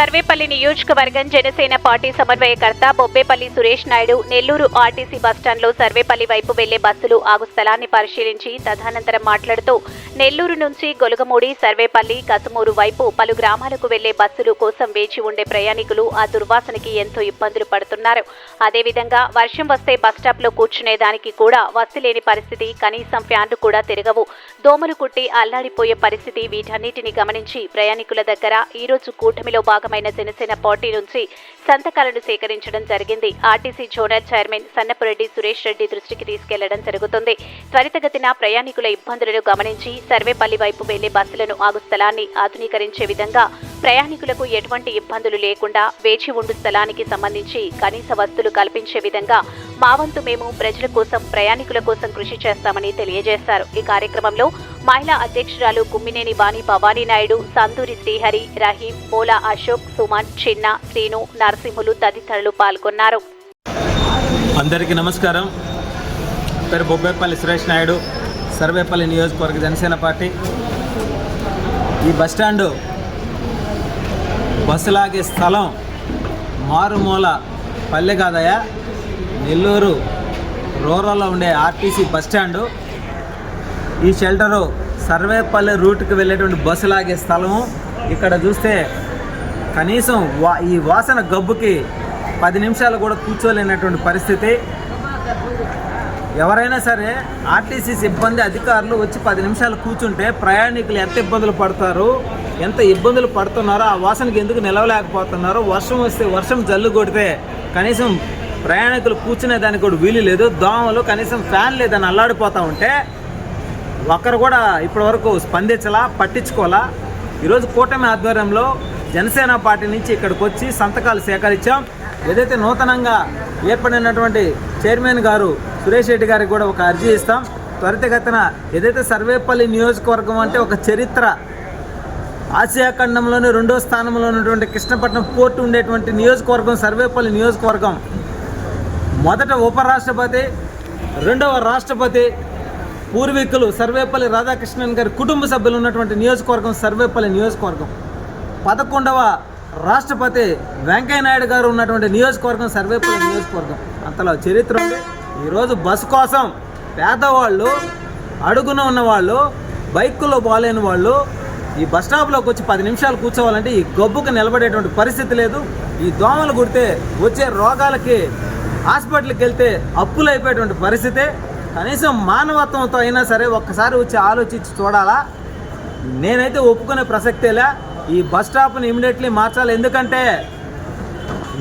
సర్వేపల్లి నియోజకవర్గం జనసేన పార్టీ సమన్వయకర్త బొబ్బేపల్లి సురేష్ నాయుడు నెల్లూరు ఆర్టీసీ బస్టాండ్లో సర్వేపల్లి వైపు వెళ్ళే బస్సులు ఆగు స్థలాన్ని పరిశీలించి తదనంతరం మాట్లాడుతూ నెల్లూరు నుంచి గొలగమూడి సర్వేపల్లి కసుమూరు వైపు పలు గ్రామాలకు వెళ్ళే బస్సులు కోసం వేచి ఉండే ప్రయాణికులు ఆ దుర్వాసనకి ఎంతో ఇబ్బందులు పడుతున్నారు. అదేవిధంగా వర్షం వస్తే బస్టాప్లో కూర్చునేదానికి కూడా వసతి లేని పరిస్థితి కనీసం ఫ్యాన్లు కూడా తిరగవు. దోమలు కుట్టి అల్లాడిపోయే పరిస్థితి వీటన్నిటిని గమనించి ప్రయాణికుల దగ్గర ఈ రోజు కూటమిలో భాగమైన జనసేన పార్టీ నుంచి సంతకాలను సేకరించడం జరిగింది. RTC zonal chairman Sannapureddy Suresh Reddy దృష్టికి తీసుకెళ్ళడం జరుగుతుంది. త్వరితగతిన ప్రయాణికుల ఇబ్బందులను గమనించి సర్వేపల్లి వైపు వెళ్ళే బస్సులను ఆగు స్థలాన్ని ఆధునీకరించే విధంగా ప్రయాణికులకు ఎటువంటి ఇబ్బందులు లేకుండా వేచి ఉండు స్థలానికి సంబంధించి కనీస వస్తువులు కల్పించే విధంగా మా వంతు మేము ప్రజల కోసం ప్రయాణికుల కోసం కృషి చేస్తామని తెలియజేశారు. ఈ కార్యక్రమంలో మహిళా అధ్యక్షురాలు కుమ్మినేని వాణి భవానీ నాయుడు సందూరి శ్రీహరి రహీం పోలా అశోక్ సుమన్ చిన్న శ్రీను నరసింహులు తదితరులు పాల్గొన్నారు. అందరికీ నమస్కారం. పేరు బొబ్బేపల్లి సురేష్ నాయుడు సర్వేపల్లి నియోజకవర్గ జనసేన పార్టీ. ఈ బస్టాండు బస్సు లాగే స్థలం మారుమూల పల్లె కాదయా నెల్లూరు రూరల్లో ఉండే ఆర్టీసీ బస్టాండు ఈ షెల్టరు సర్వేపల్లి రూట్కి వెళ్ళేటువంటి బస్సు లాగే స్థలము. ఇక్కడ చూస్తే కనీసం వా ఈ వాసన గబ్బుకి పది నిమిషాలు కూడా కూర్చోలేనటువంటి పరిస్థితి. ఎవరైనా సరే ఆర్టీసీ సిబ్బంది అధికారులు వచ్చి పది నిమిషాలు కూర్చుంటే ప్రయాణికులు ఎంత ఇబ్బందులు పడతారు? ఎంత ఇబ్బందులు పడుతున్నారో ఆ వాసనకి ఎందుకు నిలవలేకపోతున్నారో వర్షం వస్తే వర్షం జల్లు కొడితే కనీసం ప్రయాణికులు కూర్చునే దానికి కూడా వీలు లేదు. దోమలు కనీసం ఫ్యాన్ లేదని అల్లాడిపోతూ ఉంటే ఒక్కరు కూడా ఇప్పటివరకు స్పందించలా పట్టించుకోవాలా ఈరోజు కూటమి ఆధ్వర్యంలో జనసేన పార్టీ నుంచి ఇక్కడికి వచ్చి సంతకాలు సేకరించాం. ఏదైతే నూతనంగా ఏర్పడినటువంటి చైర్మన్ గారు సురేష్ రెడ్డి గారికి కూడా ఒక అర్జీ ఇస్తాం. త్వరితగతిన ఏదైతే సర్వేపల్లి నియోజకవర్గం అంటే ఒక చరిత్ర ఆసియా ఖండంలోనే రెండో స్థానంలో ఉన్నటువంటి కృష్ణపట్నం పోర్టు ఉండేటువంటి నియోజకవర్గం సర్వేపల్లి నియోజకవర్గం. మొదట ఉపరాష్ట్రపతి రెండవ రాష్ట్రపతి పూర్వీకులు సర్వేపల్లి రాధాకృష్ణన్ గారి కుటుంబ సభ్యులు ఉన్నటువంటి నియోజకవర్గం సర్వేపల్లి నియోజకవర్గం. పదకొండవ రాష్ట్రపతి వెంకయ్య నాయుడు గారు ఉన్నటువంటి నియోజకవర్గం సర్వేపల్లి నియోజకవర్గం. అంతలో చరిత్ర ఉంది. ఈరోజు బస్సు కోసం పేదవాళ్ళు అడుగున ఉన్నవాళ్ళు బైకుల్లో బాగాలేని వాళ్ళు ఈ బస్ స్టాప్లోకి వచ్చి పది నిమిషాలు కూర్చోవాలంటే ఈ గబ్బుకు నిలబడేటువంటి పరిస్థితి లేదు. ఈ దోమలు కుడితే వచ్చే రోగాలకి హాస్పిటల్కి వెళ్తే అప్పులు అయిపోయేటువంటి పరిస్థితే. కనీసం మానవత్వంతో అయినా సరే ఒక్కసారి వచ్చి ఆలోచించి చూడాలా? నేనైతే ఒప్పుకునే ప్రసక్తేలే ఈ బస్ స్టాప్ని ఇమీడియట్లీ మార్చాలి. ఎందుకంటే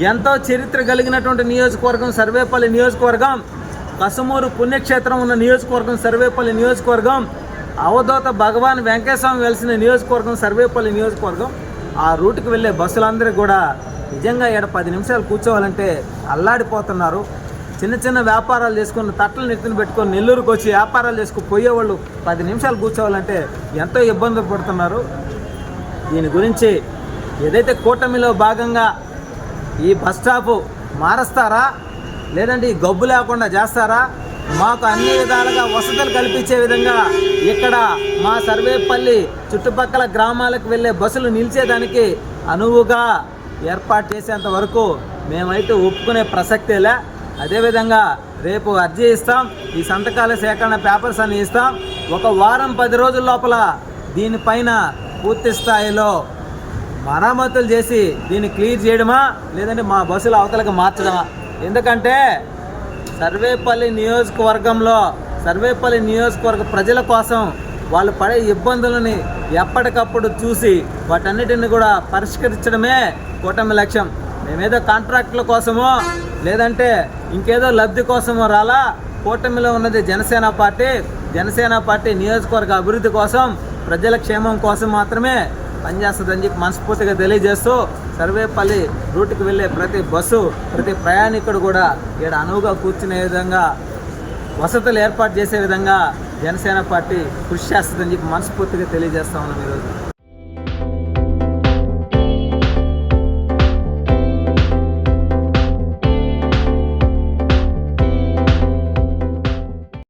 ఎంతో చరిత్ర కలిగినటువంటి నియోజకవర్గం సర్వేపల్లి నియోజకవర్గం కసుమూరు పుణ్యక్షేత్రం ఉన్న నియోజకవర్గం సర్వేపల్లి నియోజకవర్గం అవధూత భగవాన్ వెంకటస్వామి వెలిసిన నియోజకవర్గం సర్వేపల్లి నియోజకవర్గం. ఆ రూట్కి వెళ్ళే బస్సులందరూ కూడా నిజంగా ఇక్కడ పది నిమిషాలు కూర్చోవాలంటే అల్లాడిపోతున్నారు. చిన్న చిన్న వ్యాపారాలు చేసుకుని తట్టలు నెత్తిన పెట్టుకొని నెల్లూరుకు వచ్చి వ్యాపారాలు చేసుకుని పోయేవాళ్ళు పది నిమిషాలు కూర్చోవాలంటే ఎంతో ఇబ్బందులు పడుతున్నారు. దీని గురించి ఏదైతే కూటమిలో భాగంగా ఈ బస్ స్టాపు మారుస్తారా? లేదంటే ఈ గబ్బు లేకుండా చేస్తారా? మాకు అన్ని విధాలుగా వసతులు కల్పించే విధంగా ఇక్కడ మా సర్వేపల్లి చుట్టుపక్కల గ్రామాలకు వెళ్ళే బస్సులు నిలిచేదానికి అనువుగా ఏర్పాటు చేసేంత వరకు మేమైతే ఒప్పుకునే ప్రసక్తేలే అదేవిధంగా రేపు అర్జీ ఇస్తాం. ఈ సంతకాల సేకరణ పేపర్స్ అని ఇస్తాం. ఒక వారం పది రోజుల లోపల దీనిపైన పూర్తి స్థాయిలో మరామతులు చేసి దీన్ని క్లియర్ చేయడమా? లేదంటే మా బస్సులు అవతలకు మార్చడమా? ఎందుకంటే సర్వేపల్లి నియోజకవర్గంలో సర్వేపల్లి నియోజకవర్గ ప్రజల కోసం వాళ్ళు పడే ఇబ్బందులని ఎప్పటికప్పుడు చూసి వాటన్నిటిని కూడా పరిష్కరించడమే కూటమి లక్ష్యం. మేమేదో కాంట్రాక్టుల కోసమో లేదంటే ఇంకేదో లబ్ధి కోసమో రాలా? కూటమిలో ఉన్నది జనసేన పార్టీ. జనసేన పార్టీ నియోజకవర్గ అభివృద్ధి కోసం ప్రజల క్షేమం కోసం మాత్రమే పనిచేస్తుందని చెప్పి మనస్ఫూర్తిగా తెలియజేస్తూ సర్వేపల్లి రూట్కి వెళ్ళే ప్రతి బస్సు ప్రతి ప్రయాణికుడు కూడా ఇక్కడ అనువుగా కూర్చునే విధంగా వసతులు ఏర్పాటు చేసే విధంగా జనసేన పార్టీ కృషి చేస్తుందని చెప్పి మనస్ఫూర్తిగా తెలియజేస్తా ఉన్నాం ఈరోజు.